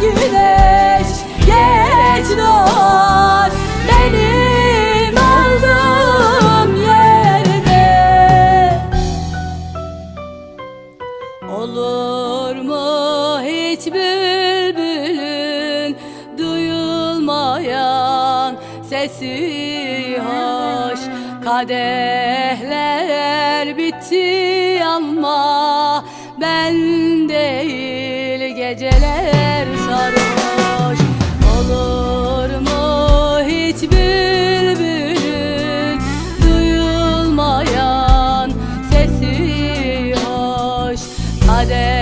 Güneş, geç Benim aldığım yerde. Olur mu hiç bülbülün Duyulmayan sesi? Hoş Kadehler bitti ama ben değil geceler. day.